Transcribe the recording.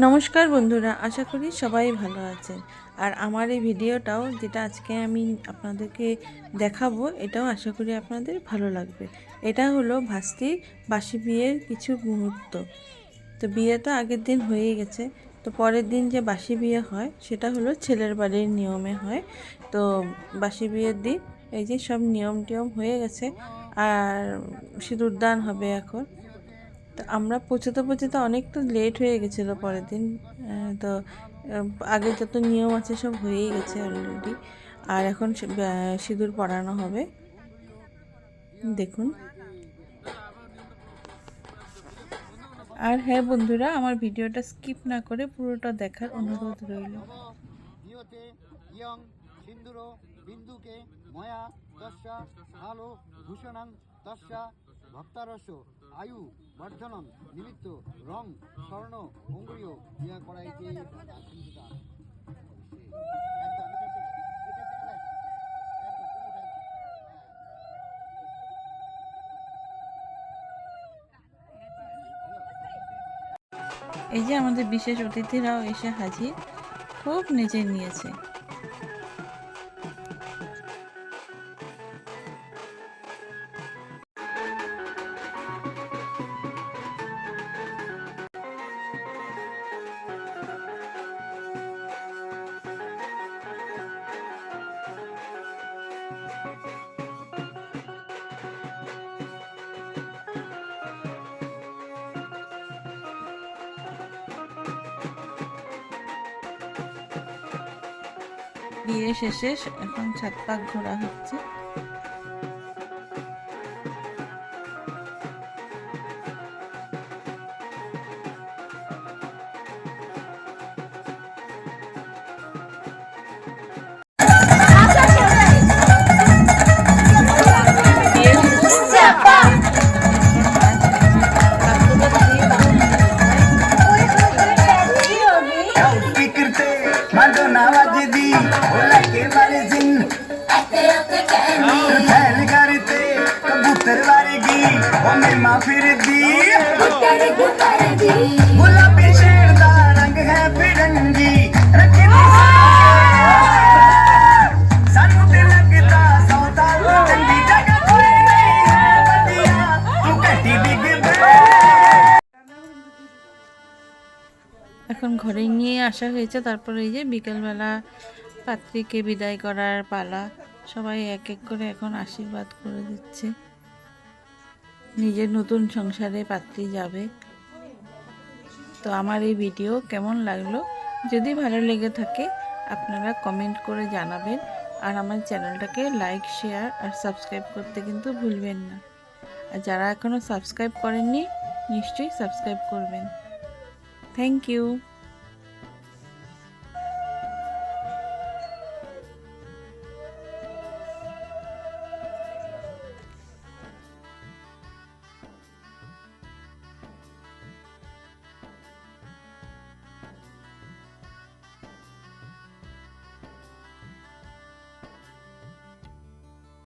নমস্কার বন্ধুরা, আশা করি সবাই ভালো আছেন। আর আমার এই ভিডিওটাও যেটা আজকে আমি আপনাদেরকে দেখাবো, এটাও আশা করি আপনাদের ভালো লাগবে। এটা হলো ভাস্তির বাসি বিয়ের কিছু মুহূর্ত। তো বিয়ে তো আগের দিন হয়েই গেছে। তো পরের দিন যে বাসি বিয়ে হয়, সেটা হলো ছেলের বাড়ির নিয়মে হয়। তো বাসি বিয়ের দিন এই যে সব নিয়ম টিয়ম হয়ে গেছে, আর সিঁদুরদান হবে এখন। তো আমরা পৌঁছতে পৌঁছতে অনেকটা লেট হয়ে গেছিল পরের দিন। তো আগে যত নিয়ম আছে সব হয়েই গেছে অলরেডি আর এখন সিঁদুর পরানো হবে। দেখুন। আর হ্যাঁ বন্ধুরা, আমার ভিডিওটা স্কিপ না করে পুরোটা দেখার অনুরোধ রইল। বিন্দুকে কালো ভূষণং ভক্তারস আয়ু বর্ধনং নিমিত্ত, রং, স্বর্ণ অঙ্গুরীয় ইয়া করাইতে এই যে আমাদের বিশেষ অতিথিরাও এসে হাজির, খুব নেচে নিয়েছে। বিয়ে শেষে এখন ছাদ পাক ঘোরা হচ্ছে। कर दी लगे वाले दिन फैल करते कबूतर वारेगी हमें फिर दी। এখন ঘরে নিয়ে আসা হয়েছে। তারপর এই যে বিকেলবেলা পাত্রীকে বিদায় করার পালা। সবাই এক এক করে এখন আশীর্বাদ করে দিচ্ছে। নিজের নতুন সংসারে পাত্রী যাবে। তো আমার এই ভিডিও কেমন লাগল? যদি ভালো লেগে থাকে, আপনারা কমেন্ট করে জানাবেন। আর আমার চ্যানেলটাকে লাইক, শেয়ার আর সাবস্ক্রাইব করতে কিন্তু ভুলবেন না। আর যারা এখনও সাবস্ক্রাইব করেননি, নিশ্চয়ই সাবস্ক্রাইব করবেন। Thank you.